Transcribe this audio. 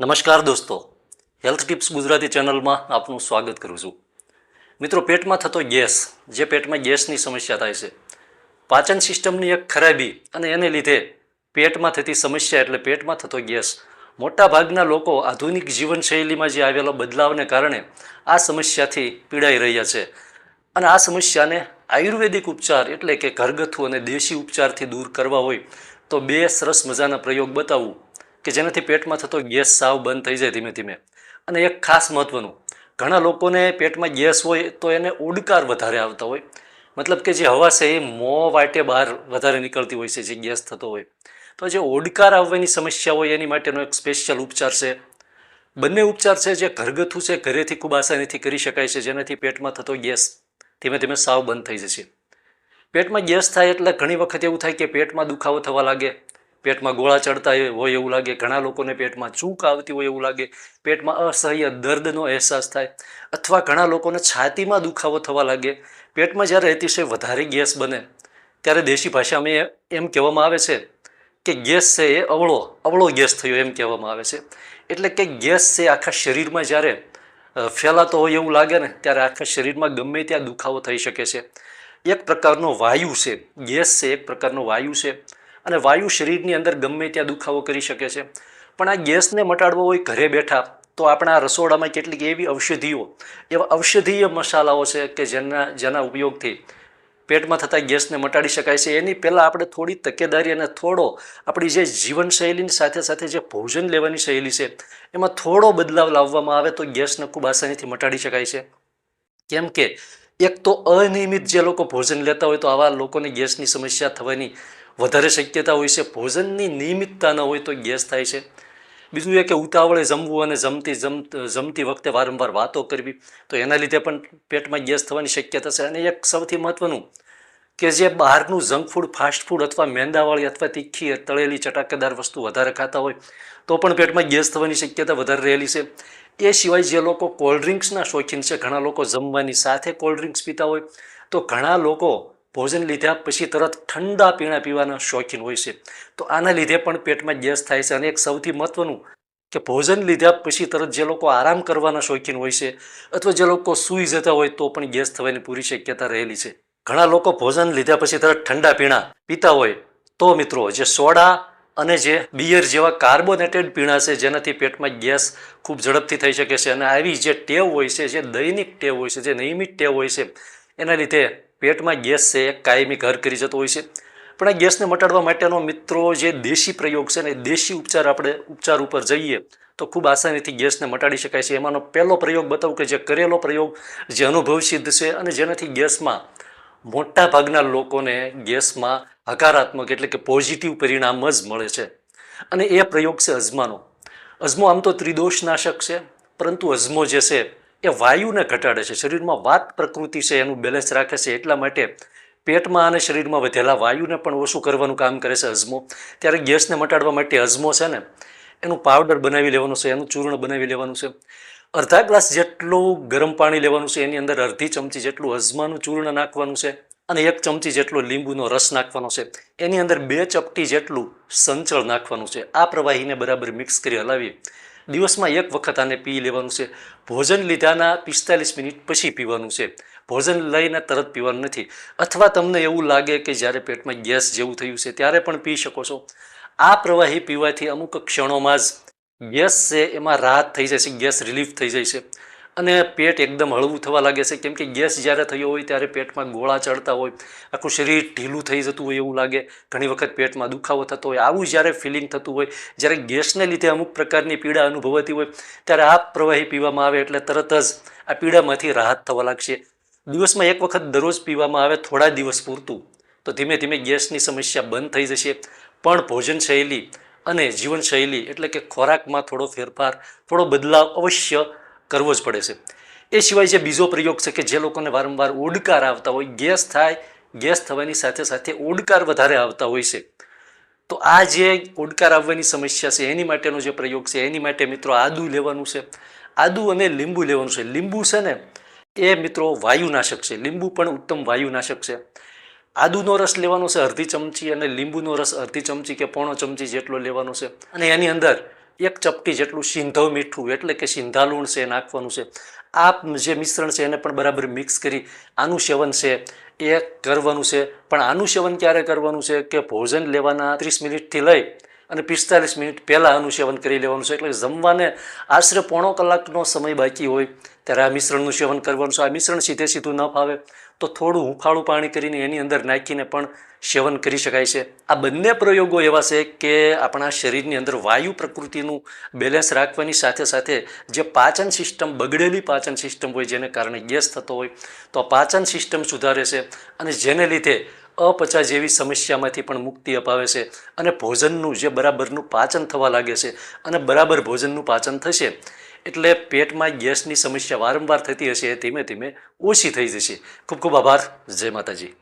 નમસ્કાર દોસ્તો. Health tips Gujarati ચેનલમાં આપનું સ્વાગત કરું છું. મિત્રો, પેટમાં થતો ગેસ, જે પેટમાં ગેસની સમસ્યા થાય છે, પાચન સિસ્ટમની એક ખરાબી અને એને લીધે પેટમાં થતી સમસ્યા એટલે પેટમાં થતો ગેસ. મોટા ભાગના લોકો આધુનિક જીવનશૈલીમાં જે આવેલો બદલાવને કારણે આ સમસ્યાથી પીડાઈ રહ્યા છે. અને આ સમસ્યાને આયુર્વેદિક ઉપચાર એટલે કે ઘરગથ્થુ અને દેશી ઉપચારથી દૂર કરવા હોય તો બે સરસ મજાના પ્રયોગ બતાવું. કે જેનાથી પેટમાં થતો ગેસ સાવ બંધ થઈ જાય ધીમે ધીમે. અને એક ખાસ મહત્ત્વનું ઘણા લોકોને પેટમાં ગેસ હોય તો એને ઉડકાર વધારે આવતા હોય. મતલબ કે જે હવા છે એ મોં વાટે બહાર વધારે નીકળતી હોય છે જે ગેસ થતો હોય. તો જે ઓડકાર આવવાની સમસ્યા હોય એની માટેનો એક સ્પેશિયલ ઉપચાર છે. બંને ઉપચાર છે જે ઘરગથ્થુ છે, ઘરેથી ખૂબ આસાનીથી કરી શકાય છે, જેનાથી પેટમાં થતો ગેસ ધીમે ધીમે સાવ બંધ થઈ જશે. પેટમાં ગેસ થાય એટલે ઘણી વખત એવું થાય કે પેટમાં દુખાવો થવા લાગે પેટમાં ગોળા ચડતા હોય એવું લાગે, ઘણા લોકોને પેટમાં ચૂક આવતી હોય એવું લાગે, પેટમાં અસહ્ય દર્દનો અહેસાસ થાય અથવા ઘણા લોકોને છાતીમાં દુખાવો થવા લાગે. પેટમાં જ્યારે અતિશય વધારે ગેસ બને. ત્યારે દેશી ભાષામાં એમ કહેવામાં આવે છે કે ગેસ છે એ અવળો અવળો ગેસ થયો એમ કહેવામાં આવે છે. એટલે કે ગેસ છે આખા શરીરમાં જ્યારે ફેલાતો હોય એવું લાગે ને, ત્યારે આખા શરીરમાં ગમે ત્યાં દુખાવો થઈ શકે છે. એક પ્રકારનો વાયુ છે. ગેસ છે એક પ્રકારનો વાયુ છે. અને વાયુ શરીરની અંદર ગમે ત્યાં દુખાવો કરી શકે છે. પણ આ ગેસને મટાડવો હોય ઘરે બેઠા, તો આપણા રસોડામાં કેટલીક એવી ઔષધિઓ, એવા ઔષધીય મસાલાઓ છે કે જેના જેના ઉપયોગથી પેટમાં થતા ગેસને મટાડી શકાય છે. એની પહેલાં આપણે થોડી તકેદારી અને થોડો આપણી જે જીવનશૈલીની સાથે સાથે જે ભોજન લેવાની શૈલી છે, એમાં થોડો બદલાવ લાવવામાં આવે તો ગેસને ખૂબ આસાનીથી મટાડી શકાય છે. કેમ કે એક તો અનિયમિત જે લોકો ભોજન લેતા હોય તો આવા લોકોને ગેસની સમસ્યા થવાની વધારે શક્યતા હોય છે, ભોજનની નિયમિતતા હોય તો ગેસ થાય છે. બીજું એ કે ઉતાવળે જમવું અને જમતી જમ, જમતી વખતે વારંવાર વાતો કરવી, તો એના લીધે પણ પેટમાં ગેસ થવાની શક્યતા છે. અને એક સૌથી મહત્વનું કે જે બહારનું જંક ફૂડ, ફાસ્ટ ફૂડ અથવા મેંદાવાળી અથવા તીખી, તળેલી, ચટાકેદાર વસ્તુ વધારે ખાતા હોય, તો પણ પેટમાં ગેસ થવાની શક્યતા વધારે રહેલી છે. એ સિવાય જે લોકો કોલ્ડ ડ્રિંક્સના શોખીન છે, ઘણા લોકો જમવાની સાથે કોલ્ડ ડ્રિંક્સ પીતા હોય, તો ઘણા લોકો ભોજન લીધા પછી તરત ઠંડા પીણા પીવાના શોખીન હોય છે. તો આના લીધે પણ પેટમાં ગેસ થાય છે અને એક સૌથી મહત્વનું કે ભોજન લીધા પછી તરત જે લોકો આરામ કરવાના શોખીન હોય છે અથવા જે લોકો સૂઈ જતા હોય તો પણ ગેસ થવાની પૂરી શક્યતા રહેલી છે. ઘણા લોકો ભોજન લીધા પછી તરત ઠંડા પીણા પીતા હોય તો મિત્રો જે સોડા અને જે બિયર જેવા કાર્બોનેટેડ પીણા છે જેનાથી પેટમાં ગેસ ખૂબ ઝડપથી થઈ શકે છે અને આવી જે ટેવ હોય છે, જે દૈનિક ટેવ હોય છે, જે નિયમિત ટેવ હોય છે, એના લીધે પેટમાં ગેસ છે એ કાયમી ઘર કરી જતો હોય છે. પણ આ ગેસને મટાડવા માટેનો મિત્રો જે દેશી પ્રયોગ છે ને દેશી ઉપચાર આપણે ઉપચાર ઉપર જઈએ તો ખૂબ આસાનીથી ગેસને મટાડી શકાય છે. એમાંનો પહેલો પ્રયોગ બતાવું કે જે કરેલો પ્રયોગ જે અનુભવ સિદ્ધ છે અને જેનાથી ગેસમાં મોટા ભાગના લોકોને ગેસમાં હકારાત્મક એટલે કે પોઝિટિવ પરિણામ જ મળે છે. અને એ પ્રયોગ છે અજમાનો. અજમો આમ તો ત્રિદોષનાશક છે, પરંતુ અજમો જે છે એ વાયુને ઘટાડે છે. શરીરમાં વાત પ્રકૃતિ છે, એનું બેલેન્સ રાખે છે. એટલા માટે પેટમાં અને શરીરમાં વધેલા વાયુને પણ ઓછું કરવાનું કામ કરે છે અજમો ત્યારે ગેસને મટાડવા માટે અજમો છે ને, એનું પાવડર બનાવી લેવાનું છે, એનું ચૂર્ણ બનાવી લેવાનું છે. અડધા ગ્લાસ જેટલું ગરમ પાણી લેવાનું છે, એની અંદર અડધી ચમચી જેટલું અજમાનું ચૂર્ણ નાખવાનું છે અને એક ચમચી જેટલો લીંબુનો રસ નાખવાનો છે. એની અંદર બે ચપટી જેટલું સંચળ નાખવાનું છે. આ પ્રવાહીને બરાબર મિક્સ કરી હલાવી દિવસમાં એક વખત આને પી લેવાનું છે. ભોજન લીધાના પિસ્તાલીસ મિનિટ પછી પીવાનું છે. ભોજન લઈને તરત પીવાનું નથી. અથવા તમને એવું લાગે કે જ્યારે પેટમાં ગેસ જેવું થયું છે, ત્યારે પણ પી શકો છો. આ પ્રવાહી પીવાથી અમુક ક્ષણોમાં જ ગેસ છે એમાં રાહત થઈ જાય છે, ગેસ રિલીફ થઈ જાય છે. અને પેટ એકદમ હળવું થવા લાગે છે. કેમ કે ગેસ જ્યારે થયો હોય ત્યારે પેટમાં ગોળા ચડતા હોય. આખું શરીર ઢીલું થઈ જતું હોય એવું લાગે. ઘણી વખત પેટમાં દુખાવો થતો હોય. આવું જ્યારે ફિલિંગ થતું હોય, જ્યારે ગેસને લીધે અમુક પ્રકારની પીડા અનુભવાતી હોય, ત્યારે આ પ્રવાહી પીવામાં આવે એટલે તરત જ આ પીડામાંથી રાહત થવા લાગશે. દિવસમાં એક વખત દરરોજ પીવામાં આવે થોડા દિવસ પૂરતું. તો ધીમે ધીમે ગેસની સમસ્યા બંધ થઈ જશે. પણ ભોજન શૈલી અને જીવનશૈલી એટલે કે ખોરાકમાં થોડો ફેરફાર, થોડો બદલાવ અવશ્ય કરવો જ પડે છે. એ સિવાય જે બીજો પ્રયોગ છે કે જે લોકોને વારંવાર ઓડકાર આવતા હોય, ગેસ થાય, ગેસ થવાની સાથે સાથે ઓડકાર વધારે આવતા હોય છે. તો આ જે ઓડકાર આવવાની સમસ્યા છે, એની માટેનો જે પ્રયોગ છે, એની માટે મિત્રો આદુ લેવાનું છે. આદુ અને લીંબુ લેવાનું છે. લીંબુ છે ને, એ મિત્રો વાયુનાશક છે. લીંબુ પણ ઉત્તમ વાયુનાશક છે. આદુનો રસ લેવાનો છે અડધી ચમચી અને લીંબુનો રસ અડધી ચમચી કે પોણો ચમચી જેટલો લેવાનો છે. અને એની અંદર એક ચપટી જેટલું સિંધવ મીઠું એટલે કે સિંધા લૂણ છે નાખવાનું છે. આ જે મિશ્રણ છે એને પણ બરાબર મિક્સ કરી, આનું સેવન છે એ કરવાનું છે. પણ આનું સેવન ક્યારે કરવાનું છે કે ભોજન લેવાના ત્રીસ મિનિટથી લઈ અને પિસ્તાલીસ મિનિટ પહેલાં આનું સેવન કરી લેવાનું છે. એટલે જમવાને આશરે પોણો કલાકનો સમય બાકી હોય ત્યારે આ મિશ્રણનું સેવન કરવાનું છે. આ મિશ્રણ સીધે સીધું ન ફાવે તો થોડું હુંફાળું પાણી કરીને એની અંદર નાખીને પણ સેવન કરી શકાય છે. આ બંને પ્રયોગો એવા છે કે આપણા શરીરની અંદર વાયુ પ્રકૃતિનું બેલેન્સ રાખવાની સાથે સાથે જે પાચન સિસ્ટમ બગડેલી પાચન સિસ્ટમ હોય જેને કારણે ગેસ થતો હોય તો પાચન સિસ્ટમ સુધારે છે. અને જેને લીધે અપચા જેવી સમસ્યામાંથી પણ મુક્તિ અપાવે છે. અને ભોજનનું જે બરાબરનું પાચન થવા લાગે છે અને બરાબર ભોજનનું પાચન થશે, એટલે પેટમાં ગેસની સમસ્યા વારંવાર થતી હશે એ ધીમે ધીમે ઓછી થઈ જશે. ખૂબ ખૂબ આભાર. જય માતાજી.